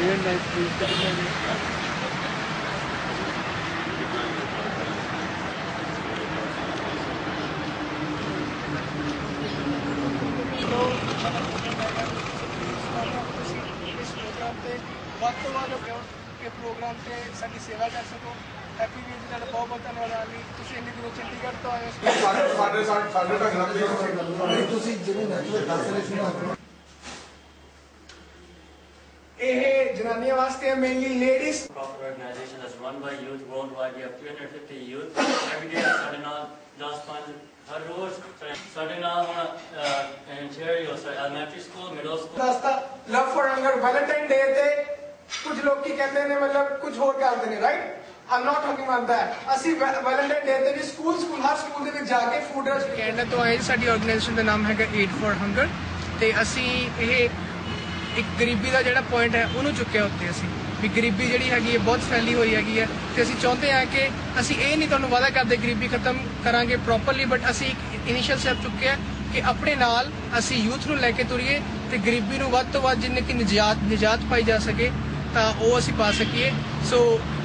Day night fees ਤੇ ਕਿੰਨਾ ਇਸ ਪ੍ਰੋਗਰਾਮ ਤੇ ਵੱਧ ਤੋਂ ਵੱਧ ਕਿ ਪ੍ਰੋਗਰਾਮ ਤੇ ਸਾਡੀ ਸੇਵਾ ਕਰ ਸਕੋ ਹੈਪੀ ਵੀਰ ਜੀ ਨਾਲ ਬਹੁਤ ਬਹੁਤ ਧੰਨਵਾਦ ਆਲੀ ਤੁਸੀਂ ਇੰਨੀ ਦੂਰੋਂ ਚੰਡੀਗੜ੍ਹ ਤੋਂ ਆਏ ਹੋ ਸਾਡੇ ਸਾਡੇ ਸਾਡੇ ਢੰਗ ਨਾਲ ਤੁਸੀਂ ਜਿਵੇਂ ਨੈਟਵਰਕ ਦੱਸ ਰਹੇ ਸੀ ਨਾ ਇਹ ਜਨਾਨੀਆਂ ਵਾਸਤੇ mainly ladies proper organization that's run by youth worldwide. We have 350 youth. Every day ਸਾਡੇ ਨਾਲ 10 5 ਹਰ ਰੋਜ਼ ਸਾਡੇ ਨਾਲ ਹੁਣ interior sir elementary school middle school ਦੱਸਦਾ love for hunger Valentine Day ਤੇ ਕੁਝ ਲੋਕੀ ਕਹਿੰਦੇ ਨੇ ਮਤਲਬ ਕੁਝ ਹੋਰ ਕਰਦੇ ਨੇ right I'm not talking about that ਅਸੀਂ ਵੈਲੈਂਟਾਈਨ ਡੇ ਤੇ ਵੀ ਸਕੂਲ ਸਕੂਲ ਹਰ ਸਕੂਲ ਦੇ ਵਿੱਚ ਜਾ ਕੇ ਫੂਡ ਰਸ਼ ਕੈਨੇਡਾ ਤੋਂ ਆਏ ਸਾਡੀ ਆਰਗੇਨਾਈਜੇਸ਼ਨ ਦਾ ਨਾਮ ਹੈਗਾ ਏਡ ਫॉर ਹੰਗਰ ਤੇ ਅਸੀਂ ਇਹ ਇੱਕ ਗਰੀਬੀ ਦਾ ਜਿਹੜਾ ਪੁਆਇੰਟ ਹੈ, ਉਹਨੂੰ ਚੁੱਕਿਆ ਉੱਤੇ ਅਸੀਂ। ਵੀ ਗਰੀਬੀ ਜਿਹੜੀ ਹੈਗੀ ਹੈ, ਬਹੁਤ ਫੈਲੀ ਹੋਈ ਹੈਗੀ ਹੈ ਤੇ ਅਸੀਂ ਚਾਹੁੰਦੇ ਹਾਂ ਕਿ ਅਸੀਂ ਇਹ ਨਹੀਂ ਤੁਹਾਨੂੰ ਵਾਅਦਾ ਕਰਦੇ ਗਰੀਬੀ ਖਤਮ ਕਰਾਂਗੇ ਪ੍ਰੋਪਰਲੀ ਬਟ ਅਸੀਂ ਇੱਕ ਇਨੀਸ਼ੀਅਲ ਸਟੈਪ ਚੁੱਕਿਆ ਕਿ ਆਪਣੇ ਨਾਲ ਅਸੀਂ ਯੂਥ ਨੂੰ ਲੈ ਕੇ ਤੁਰੀਏ ਤੇ ਗਰੀਬੀ ਨੂੰ ਵੱਧ ਤੋਂ ਵੱਧ ਜਿੰਨੇ ਕਿ ਨਿਜਾਤ ਨਿਜਾਤ ਪਾਈ ਜਾ ਸਕੇ ਤਾਂ ਉਹ ਅਸੀਂ ਪਾ ਸਕੀਏ। So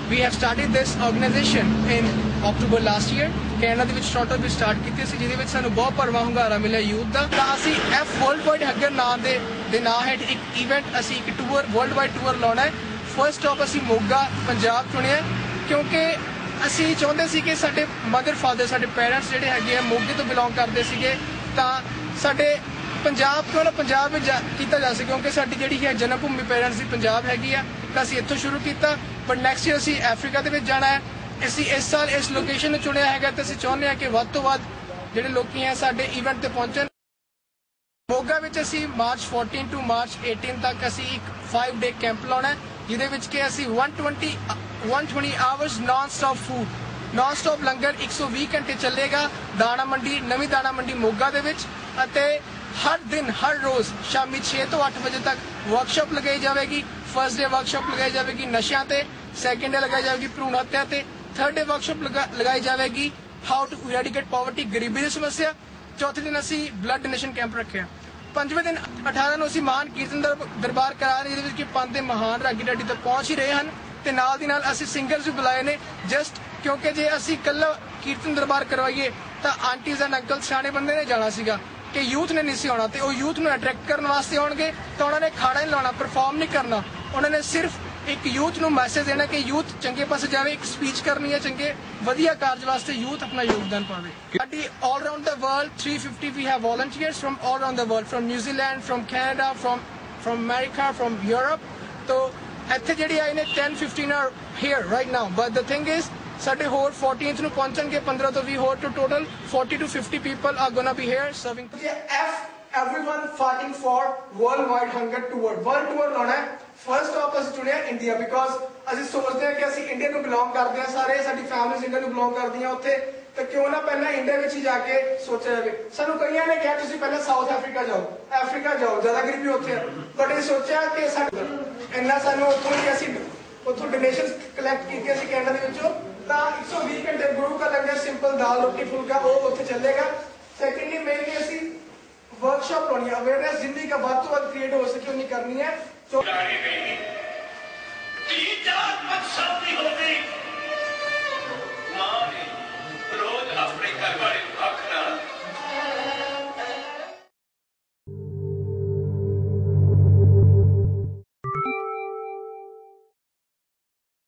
we have started this organization in October last year Canada ਦੇ ਵਿੱਚ ਟੋਰੰਟੋ ਵੀ ਸਟਾਰਟ ਕੀਤੀ ਸੀ, ਜਿਹਦੇ ਵਿੱਚ ਸਾਨੂੰ ਬਹੁਤ ਭਰਵਾਂ ਹੁੰਗਾਰਾ ਮਿਲਿਆ ਯੂਥ ਦਾ। ਤਾਂ ਅਸੀਂ ਐਫ ਵਰਲਡ ਵਾਈਡ ਹੱਗਰ ਨਾਂ ਦੇ ਦੇ ਨਾਂ ਹੇਠ ਇੱਕ ਇਵੈਂਟ ਅਸੀਂ ਇੱਕ ਟੂਰ ਵਰਲਡ ਵਾਈਡ ਟੂਰ ਲਾਉਣਾ ਹੈ। ਫਰਸਟ ਸਟਾਪ ਅਸੀਂ ਮੋਗਾ, ਪੰਜਾਬ ਚੁਣਿਆ ਕਿਉਂਕਿ ਅਸੀਂ ਚਾਹੁੰਦੇ ਸੀ ਕਿ ਸਾਡੇ ਮਦਰ ਫਾਦਰ ਸਾਡੇ ਪੇਰੈਂਟਸ ਜਿਹੜੇ ਹੈਗੇ ਆ, ਮੋਗੇ ਤੋਂ ਬਿਲੋਂਗ ਕਰਦੇ ਸੀਗੇ, ਤਾਂ ਸਾਡੇ ਪੰਜਾਬ ਤੋਂ ਨਾ ਪੰਜਾਬ ਵਿੱਚ ਕੀਤਾ ਜਾ ਸਕੇ, ਕਿਉਂਕਿ ਸਾਡੀ ਜਿਹੜੀ ਹੈ ਜਨਮ ਭੂਮੀ ਪੈਰੈਂਟਸ ਦੀ ਪੰਜਾਬ ਹੈਗੀ ਆ, ਤਾਂ ਅਸੀਂ ਇੱਥੋਂ ਸ਼ੁਰੂ ਕੀਤਾ ਬਟ ਨੈਕਸਟ ਈਅਰ ਅਸੀਂ ਅਫਰੀਕਾ ਦੇ ਵਿੱਚ ਜਾਣਾ ਹੈ। ਅਸੀਂ ਇਸ ਸਾਲ ਇਸ ਲੋਕੇਸ਼ਨ ਨੂੰ ਚੁਣਿਆ ਹੈਗਾ ਤੇ ਅਸੀਂ ਚਾਹੁੰਦੇ ਹਾਂ ਕਿ ਵੱਧ ਤੋਂ ਵੱਧ ਜਿਹੜੇ ਲੋਕੀ ਹੈ ਸਾਡੇ ਇਵੈਂਟ ਤੇ ਪਹੁੰਚਣ। ਮੋਗਾ ਵਿੱਚ ਅਸੀਂ ਮਾਰਚ 14 ਤੋਂ ਮਾਰਚ 18 ਤੱਕ ਅਸੀਂ ਇੱਕ 5 ਡੇ ਕੈਂਪ ਲਾਉਣਾ ਹੈ, ਜਿਹਦੇ ਵਿੱਚ ਕਿ ਅਸੀਂ 120 ਅ- 120 hours non stop food non stop langar 120 ਘੰਟੇ ਚੱਲੇਗਾ। ਦਾਣਾ ਮੰਡੀ, ਨਵੀਂ ਦਾਣਾ ਮੰਡੀ ਮੋਗਾ ਦੇ ਵਿੱਚ ਅਤੇ ਹਰ ਦਿਨ, ਹਰ ਰੋਜ਼ ਸ਼ਾਮੀ 6 ਤੋਂ 8 ਵਜੇ ਤੱਕ ਵਰਕਸ਼ਾਪ ਲਗਾਈ ਜਾਵੇਗੀ। ਫਰਸਟ ਡੇ ਵਰਕਸ਼ਾਪ ਲਗਾਈ ਜਾਵੇਗੀ ਨਸ਼ਿਆਂ ਤੇ ਸੈਕੰਡ ਡੇ ਲਗਾਈ ਜਾਵੇਗੀ ਭਰੂਣ ਹੱਤਿਆ ਤੇ ਥਰਡ ਡੇ ਵਰਕਸ਼ਾਪ ਲਗਾਈ ਜਾਵੇਗੀ ਹਾਊ ਟੂ ਇਰੈਡੀਕੇਟ ਪਾਵਰਟੀ ਗਰੀਬੀ ਦੀ ਸਮੱਸਿਆ। ਚੌਥੇ ਦਿਨ ਅਸੀਂ ਬਲੱਡ ਡੋਨੇਸ਼ਨ ਕੈਂਪ ਰੱਖਿਆ। ਪੰਜਵੇਂ ਦਿਨ 18 ਨੂੰ ਅਸੀਂ ਮਹਾਨ ਕੀਰਤਨ ਦਰਬਾਰ ਕਰਾ ਰਹੇ ਜਿਹਦੇ ਵਿੱਚ ਕਿ ਪੰਜ ਦੇ ਮਹਾਨ ਰਾਗੀ ਡਾਡੀ ਤੱਕ ਪਹੁੰਚ ਹੀ ਰਹੇ ਹਨ ਤੇ ਨਾਲ ਦੀ ਨਾਲ ਅਸੀਂ ਸਿੰਗਰਸ ਵੀ ਬੁਲਾਏ ਨੇ। ਜਸਟ ਕਿਉਂਕਿ ਜੇ ਅਸੀਂ ਕੱਲਾ ਕੀਰਤਨ ਦਰਬਾਰ ਕਰਵਾਈਏ ਤਾਂ ਆਂਟੀਜ਼ ਐਂਡ ਅੰਕਲ ਸਿਆਣੇ ਬੰਦੇ ਨੇ ਜਾਣਾ ਸੀਗਾ। ਕਿ ਯੂਥ ਨੇ ਨਹੀਂ ਸੀ ਆਉਣਾ ਤੇ ਉਹ ਯੂਥ ਨੂੰ ਅਟਰੈਕਟ ਕਰਨ ਵਾਸਤੇ ਆਉਣਗੇ ਤਾਂ ਉਹਨਾਂ ਨੇ ਖਾੜਾ ਨਹੀਂ ਲਾਉਣਾ ਪਰਫਾਰਮ ਨਹੀਂ ਕਰਨਾ। ਉਹਨਾਂ ਨੇ ਸਿਰਫ ਇੱਕ ਯੂਥ ਨੂੰ ਮੈਸੇਜ ਦੇਣਾ ਕਿ ਯੂਥ ਚੰਗੇ ਪਾਸੇ ਜਾਵੇ, ਇੱਕ ਸਪੀਚ ਕਰਨੀ ਹੈ ਚੰਗੇ, ਵਧੀਆ ਕਾਰਜ ਵਾਸਤੇ ਯੂਥ ਆਪਣਾ ਯੋਗਦਾਨ ਪਾਵੇ। ਸਾਡੀ all around the world 350 we have volunteers from all around the world, from New Zealand, from Canada, from from America, from Europe. ਇੱਥੇ ਜਿਹੜੀ ਆਏ ਨੇ 10 15 are here, right now. But the thing is ਸਾਡੇ ਹੋਰ 14th ਨੂੰ ਪਹੁੰਚਣਗੇ 15 ਤੋਂ 20 ਹੋਰ to total 40 to 50 people are gonna be here serving F everyone fighting for worldwide hunger tour world tour ਲਾਉਣਾ ਹੈ ਫਰਸਟ ਸਟਾਪ ਅਸੀਂ ਚੁਣਿਆ ਇੰਡੀਆ ਬਿਕੋਜ਼ ਅਸੀਂ ਸੋਚਦੇ ਹਾਂ ਕਿ ਅਸੀਂ ਇੰਡੀਆ ਨੂੰ ਬਿਲੋਂਗ ਕਰਦੇ ਹਾਂ ਸਾਰੇ ਸਾਡੀ ਫੈਮਿਲੀਜ਼ ਇੰਡੀਆ ਨੂੰ ਬਿਲੋਂਗ ਕਰਦੀਆਂ ਉੱਥੇ ਤੇ ਕਿਉਂ ਨਾ ਪਹਿਲਾਂ ਇੰਡੀਆ ਵਿੱਚ ਹੀ ਜਾ ਕੇ ਸੋਚਿਆ ਜਾਵੇ ਸਾਨੂੰ ਕਈਆਂ ਨੇ ਕਿਹਾ ਤੁਸੀਂ ਪਹਿਲਾਂ ਸਾਊਥ ਅਫਰੀਕਾ ਜਾਓ ਅਫਰੀਕਾ ਜਾਓ ਜ਼ਿਆਦਾ ਗਰੀਬੀ ਉੱਥੇ ਹੈ ਬਟ ਇਹ ਸੋਚਿਆ ਕਿ ਸਾਡਾ ਇੰਨਾ ਸਾਨੂੰ ਉੱਥੋਂ ਹੀ ਅਸੀਂ ਉੱਥੋਂ ਡੋਨੇਸ਼ਨਸ ਕਲੈਕਟ ਕੀਤੀਆਂ ਸੀ ਕੈਨੇਡਾ ਦੇ ਵਿੱਚੋਂ ਤਾਂ 120 ਘੰਟੇ ਗੁਰੂ ਕਾ ਲੰਗਰ ਸਿੰਪਲ ਦਾਲ ਰੋਟੀ ਫੁਲਕਾ ਉਹ ਉੱਥੇ ਚੱਲੇਗਾ सेकेंडली मेनली ऐसी वर्कशॉप होनी है। अवेयरनेस ज़िंदगी का बात तो क्रिएट हो सके उन्हें करनी है। तो रोज अपने घर वाले